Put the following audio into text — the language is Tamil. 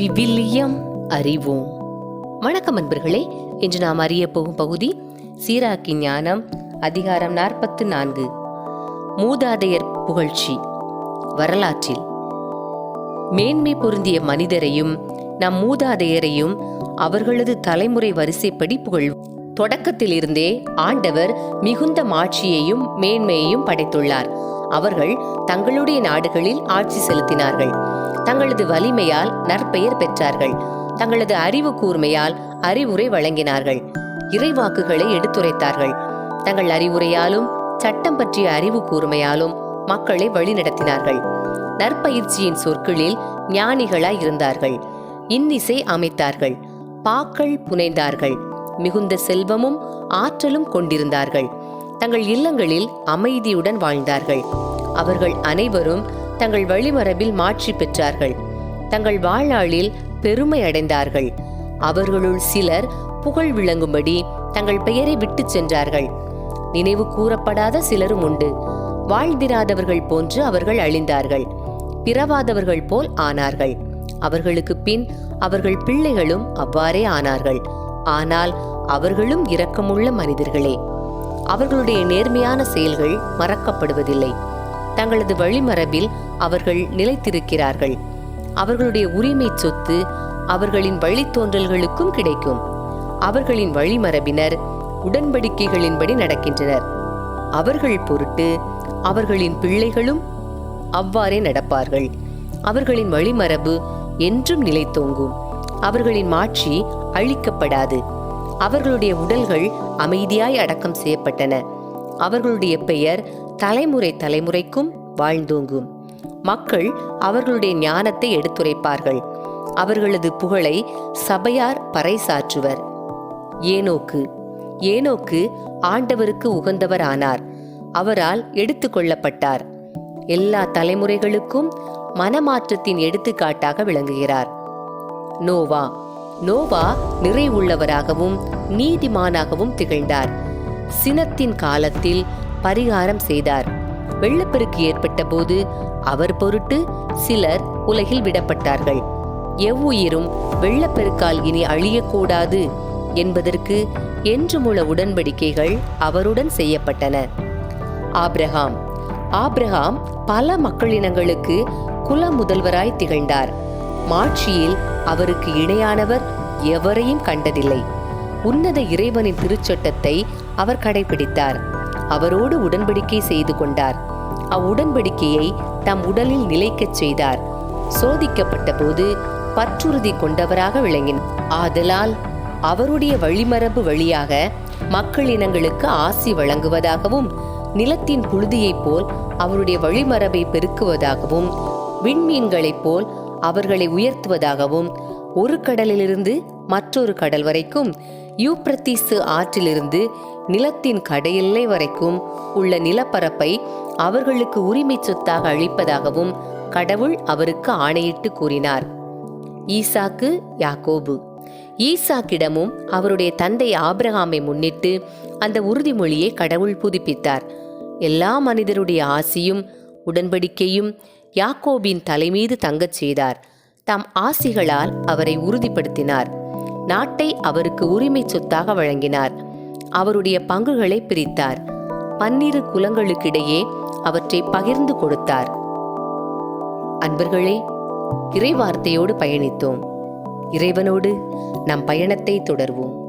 விவிலியம் அறிவோம். வணக்கம் அன்பர்களே இன்று நாம் அறிய போகும் பகுதி சீராக்கி ஞானம் அதிகாரம் நாற்பத்து நான்கு. மூதாதையர் புகழ்ச்சி. வரலாற்றில் மேன்மை பொருந்திய மனிதரையும் நம் மூதாதையரையும் அவர்களது தலைமுறை வரிசைப்படி புகழ் தொடக்கத்திலிருந்தே ஆண்டவர் மிகுந்த மாட்சியையும் மேன்மையையும் படைத்துள்ளார். அவர்கள் தங்களுடைய நாடுகளில் ஆட்சி செலுத்தினார்கள். தங்களது வலிமையால் நற்பெயர் பெற்றார்கள். தங்களது அறிவு கூர்மையால் அறிவுரை வழங்கினார்கள். இறைவாக்குகளை எடுத்துரைத்தார்கள். தங்கள் அறிவுரையாலும் சட்டம் பற்றிய அறிவு கூர்மையாலும் மக்களை வழிநடத்தினார்கள். நற்பயிற்சியின் சொற்களில் ஞானிகளாய் இருந்தார்கள். இன்னிசை அமைத்தார்கள். பாக்கள் புனைந்தார்கள். மிகுந்த செல்வமும் ஆற்றலும் கொண்டிருந்தார்கள். தங்கள் இல்லங்களில் அமைதியுடன் வாழ்ந்தார்கள். அவர்கள் அனைவரும் தங்கள் வழிமரபில் மாற்றி பெற்றார்கள். தங்கள் வாழ்நாளில் பெருமை அடைந்தார்கள். அவர்களுள் சிலர் புகழ் விளங்கும்படி தங்கள் பெயரை விட்டுச் சென்றார்கள். நினைவு கூறப்படாத சிலரும் உண்டு. வாழ்ந்திராதவர்கள் போன்று அவர்கள் அழிந்தார்கள். பிறவாதவர்கள் போல் ஆனார்கள். அவர்களுக்கு பின் அவர்கள் பிள்ளைகளும் அவ்வாறே ஆனார்கள். ஆனால் அவர்களும் இரக்கமுள்ள மனிதர்களே. அவர்களுடைய நேர்மையான செயல்கள் மறக்கப்படுவதில்லை. தங்களது வழிமரபில் அவர்கள் நிலைத்திருக்கிறார்கள். அவர்களுடைய உரிமை சொத்து அவர்களின் வழித்தோன்றல்களுக்கும் கிடைக்கும். அவர்களின் வழிமரபினர் உடன்படிக்கைகளின்படி நடக்கின்றனர். அவர்கள் பொருட்டு அவர்களின் பிள்ளைகளும் அவ்வாறே நடப்பார்கள். அவர்களின் வழிமரபு என்றும் நிலைத்தோங்கும் அவர்களின் மாட்சி அழிக்கப்படாது. அவர்களுடைய உடல்கள் அமைதியாய் அடக்கம் செய்யப்பட்டன. அவர்களுடைய பெயர் தலைமுறை தலைமுறைக்கும் வாழ்ந்தோங்கும். மக்கள் அவர்களுடைய ஞானத்தை எடுத்துரைப்பார்கள். அவர்களது புகழை சபையார் பறைசாற்றுவர். ஏனோக்கு ஏனோக்கு ஆண்டவருக்கு உகந்தவர் ஆனார் அவரால் எடுத்துக்கொள்ளப்பட்டார் எல்லா தலைமுறைகளுக்கும் மனமாற்றத்தின் எடுத்துக்காட்டாக விளங்குகிறார். நோவா நோவா நிறைவுள்ளவராகவும் நீதிமானாகவும் திகழ்ந்தார். சினத்தின் காலத்தில் பரிகாரம் செய்தார். வெள்ளப்பெருக்கு ஏற்பட்ட போது அவர் பொருட்டு சிலர் உலகில் விடப்பட்டார்கள். எவ்வுயிரும் வெள்ளப்பெருக்கால் இனி அழியக்கூடாது என்பதற்கு என்றுமுள்ள உடன்படிக்கைகள் அவருடன் செய்யப்பட்டன. ஆப்ரஹாம் ஆப்ரஹாம் பல மக்களினங்களுக்கு குல முதல்வராய் திகழ்ந்தார். மாட்சியில் அவருக்கு இணையானவர் எவரையும் கண்டதில்லை. உன்னத இறைவனின் திருச்சட்டத்தை அவர் கடைபிடித்தார். அவரோடு உடன்படிக்கை செய்து கொண்டார். அவ்வுடன்படிக்கையை தம் உடலில் நிலைக்கச் செய்தார். சோதிக்கப்பட்ட போது பற்றுறுதி கொண்டவராக விளங்கினார். ஆதலால் அவருடைய வழிமரபு வழியாக மக்கள் இனங்களுக்கு ஆசி வழங்குவதாகவும் நிலத்தின் புழுதியைப் போல் அவருடைய வழிமரபை பெருக்குவதாகவும் விண்மீன்களைப் போல் அவர்களை உயர்த்துவதாகவும் ஒரு கடலிலிருந்து மற்றொரு கடல் வரைக்கும் யூப்ரத்தீசு ஆற்றிலிருந்து நிலத்தின் கடையெல்லை வரைக்கும் உள்ள நிலப்பரப்பை அவர்களுக்கு உரிமை சொத்தாக அளிப்பதாகவும் கடவுள் அவருக்கு ஆணையிட்டு கூறினார். ஈசாக்கு யாக்கோபு. ஈசாக்கிடமும் அவருடைய தந்தை ஆபிரகாமை முன்னிட்டு அந்த உறுதிமொழியை கடவுள் புதுப்பித்தார். எல்லா மனிதருடைய ஆசியும் உடன்படிக்கையும் யாக்கோபின் தலைமீது தங்கச் செய்தார். தம் ஆசிகளால் அவரை உறுதிப்படுத்தினார். நாட்டை அவருக்கு உரிமை சொத்தாக வழங்கினார். அவருடைய பங்குகளை பிரித்தார். பன்னிரு குலங்களுக்கிடையே அவற்றை பகிர்ந்து கொடுத்தார். அன்பர்களே இறைவார்த்தையோடு பயணித்தோம். இறைவனோடு நம் பயணத்தை தொடர்வோம்.